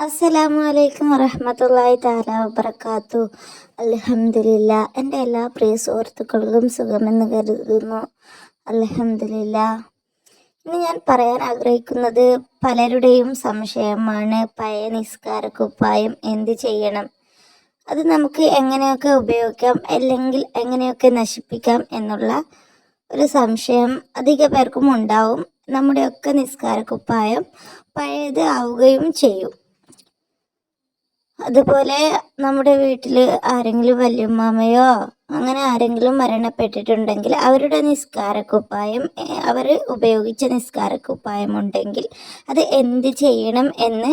അസ്സലാമു അലൈക്കും വറഹമത്തല്ലാഹി താല വബർക്കാത്തു അലഹമില്ല എന്റെ എല്ലാ പ്രിയ സുഹൃത്തുക്കൾക്കും സുഖമെന്ന് കരുതുന്നു. അലഹമില്ല ഇന്ന് ഞാൻ പറയാൻ ആഗ്രഹിക്കുന്നത് പലരുടെയും സംശയമാണ്. പഴയ നിസ്കാര കുപ്പായം എന്ത് ചെയ്യണം? അത് നമുക്ക് എങ്ങനെയൊക്കെ ഉപയോഗിക്കാം? അല്ലെങ്കിൽ എങ്ങനെയൊക്കെ നശിപ്പിക്കാം എന്നുള്ള ഒരു സംശയം അധിക പേർക്കും ഉണ്ടാവും. നമ്മുടെയൊക്കെ നിസ്കാര കുപ്പായം പഴയത് ആവുകയും ചെയ്യും. അതുപോലെ നമ്മുടെ വീട്ടിൽ ആരെങ്കിലും വല്യമ്മാമയോ അങ്ങനെ ആരെങ്കിലും മരണപ്പെട്ടിട്ടുണ്ടെങ്കിൽ അവരുടെ നിസ്കാരക്കുപ്പായം അവർ ഉപയോഗിച്ച നിസ്കാരക്കുപ്പായം ഉണ്ടെങ്കിൽ അത് എന്ത് ചെയ്യണം എന്ന്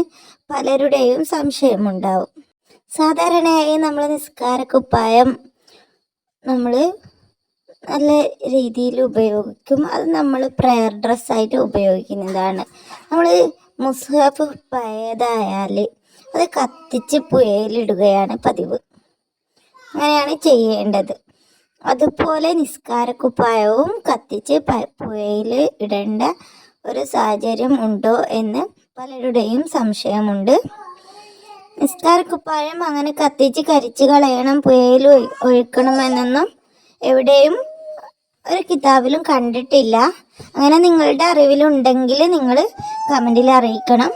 പലരുടെയും സംശയമുണ്ടാവും. സാധാരണയായി നമ്മൾ നിസ്കാരക്കുപ്പായം നമ്മൾ നല്ല രീതിയിൽ ഉപയോഗിക്കും. അത് നമ്മൾ പ്രയർ ഡ്രസ്സായിട്ട് ഉപയോഗിക്കുന്നതാണ്. നമ്മൾ മുസ്ഹഫ് പഴയതായാൽ അത് കത്തിച്ച് പുഴയിലിടുകയാണ് പതിവ്. അങ്ങനെയാണ് ചെയ്യേണ്ടത്. അതുപോലെ നിസ്കാരക്കുപ്പായവും കത്തിച്ച് പുഴയിൽ ഇടേണ്ട ഒരു സാഹചര്യം ഉണ്ടോ എന്ന് പലരുടെയും സംശയമുണ്ട്. നിസ്കാരക്കുപ്പായം അങ്ങനെ കത്തിച്ച് കരിച്ച് കളയണം പുഴയിൽ ഒഴിക്കണമെന്നൊന്നും എവിടെയും ഒരു കിതാബിലും കണ്ടിട്ടില്ല. അങ്ങനെ നിങ്ങളുടെ അറിവിലുണ്ടെങ്കിൽ നിങ്ങൾ കമന്റിൽ അറിയിക്കണം.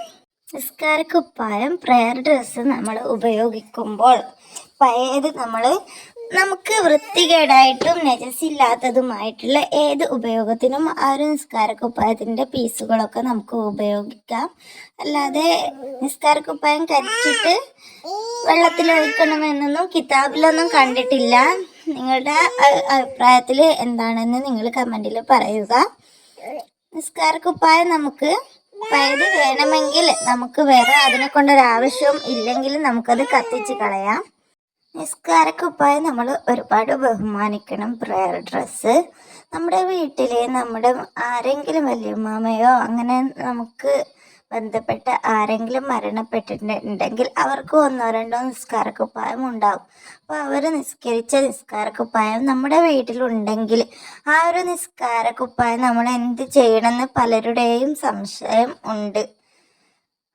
നിസ്കാരക്കുപ്പായം പ്രയർ ഡ്രസ്സ് നമ്മൾ ഉപയോഗിക്കുമ്പോൾ പഴയത് നമ്മൾ നമുക്ക് വൃത്തികേടായിട്ടും നജസില്ലാത്തതുമായിട്ടുള്ള ഏത് ഉപയോഗത്തിനും ആ ഒരു നിസ്കാരക്കുപ്പായത്തിന്റെ പീസുകളൊക്കെ നമുക്ക് ഉപയോഗിക്കാം. അല്ലാതെ നിസ്കാരക്കുപ്പായം കരിച്ചിട്ട് വെള്ളത്തിൽ ഒഴിക്കണമെന്നൊന്നും കിതാബിലൊന്നും കണ്ടിട്ടില്ല. നിങ്ങളുടെ അഭിപ്രായത്തിൽ എന്താണെന്ന് നിങ്ങൾ കമന്റിൽ പറയുക. നിസ്കാരക്കുപ്പായം നമുക്ക് പയത് വേണമെങ്കിൽ നമുക്ക് വേറെ അതിനെ കൊണ്ടൊരാവശ്യവും ഇല്ലെങ്കിൽ നമുക്കത് കത്തിച്ച് കളയാം. നിസ്കാരക്കുപ്പായി നമ്മൾ ഒരുപാട് ബഹുമാനിക്കണം. പ്രയർ ഡ്രസ്സ് നമ്മുടെ വീട്ടിലെ നമ്മുടെ ആരെങ്കിലും വലിയ വല്യമ്മാമയോ അങ്ങനെ നമുക്ക് ബന്ധപ്പെട്ട ആരെങ്കിലും മരണപ്പെട്ടിട്ടുണ്ടെങ്കിൽ അവർക്ക് ഒന്നോ രണ്ടോ നിസ്കാരക്കുപ്പായം ഉണ്ടാവും അപ്പോൾ അവർ നിസ്കരിച്ച നിസ്കാരക്കുപ്പായം നമ്മുടെ വീട്ടിലുണ്ടെങ്കിൽ ആ ഒരു നിസ്കാരക്കുപ്പായം നമ്മൾ എന്ത് ചെയ്യണമെന്ന് പലരുടെയും സംശയം ഉണ്ട്.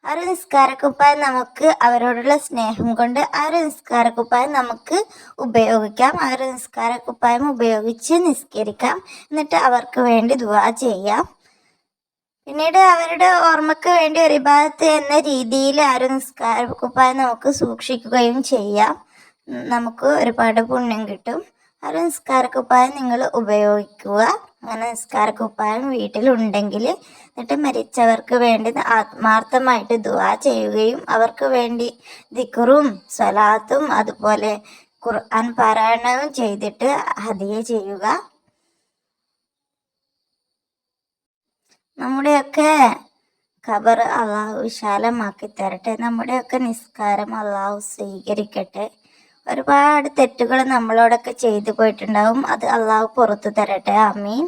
ആ ഒരു നിസ്കാരക്കുപ്പായം നമുക്ക് അവരോടുള്ള സ്നേഹം കൊണ്ട് ആ ഒരു നിസ്കാരക്കുപ്പായം നമുക്ക് ഉപയോഗിക്കാം. ആ ഒരു നിസ്കാരക്കുപ്പായം ഉപയോഗിച്ച് നിസ്കരിക്കാം. എന്നിട്ട് അവർക്ക് വേണ്ടി ദുവാ ചെയ്യാം. പിന്നീട് അവരുടെ ഓർമ്മയ്ക്ക് വേണ്ടി ഒരു ഭാഗത്ത് എന്ന രീതിയിൽ ആ ഒരു നിസ്കാരക്കുപ്പായം നമുക്ക് സൂക്ഷിക്കുകയും ചെയ്യാം. നമുക്ക് ഒരുപാട് പുണ്യം കിട്ടും. ആ ഒരു നിസ്കാരക്കുപ്പായം നിങ്ങൾ ഉപയോഗിക്കുക. അങ്ങനെ നിസ്കാരക്കുപ്പായം വീട്ടിലുണ്ടെങ്കിൽ എന്നിട്ട് മരിച്ചവർക്ക് വേണ്ടി ആത്മാർത്ഥമായിട്ട് ദുവാ ചെയ്യുകയും അവർക്ക് വേണ്ടി ദിക്കറും സ്വലാത്തും അതുപോലെ ഖുർആൻ പാരായണവും ചെയ്തിട്ട് ഹദിയ ചെയ്യുക. നമ്മുടെയൊക്കെ ഖബർ അള്ളാഹു വിശാലമാക്കി തരട്ടെ. നമ്മുടെയൊക്കെ നിസ്കാരം അള്ളാഹു സ്വീകരിക്കട്ടെ. ഒരുപാട് തെറ്റുകൾ നമ്മളോടൊക്കെ ചെയ്തു പോയിട്ടുണ്ടാവും. അത് അള്ളാഹു പുറത്തു തരട്ടെ. അമീൻ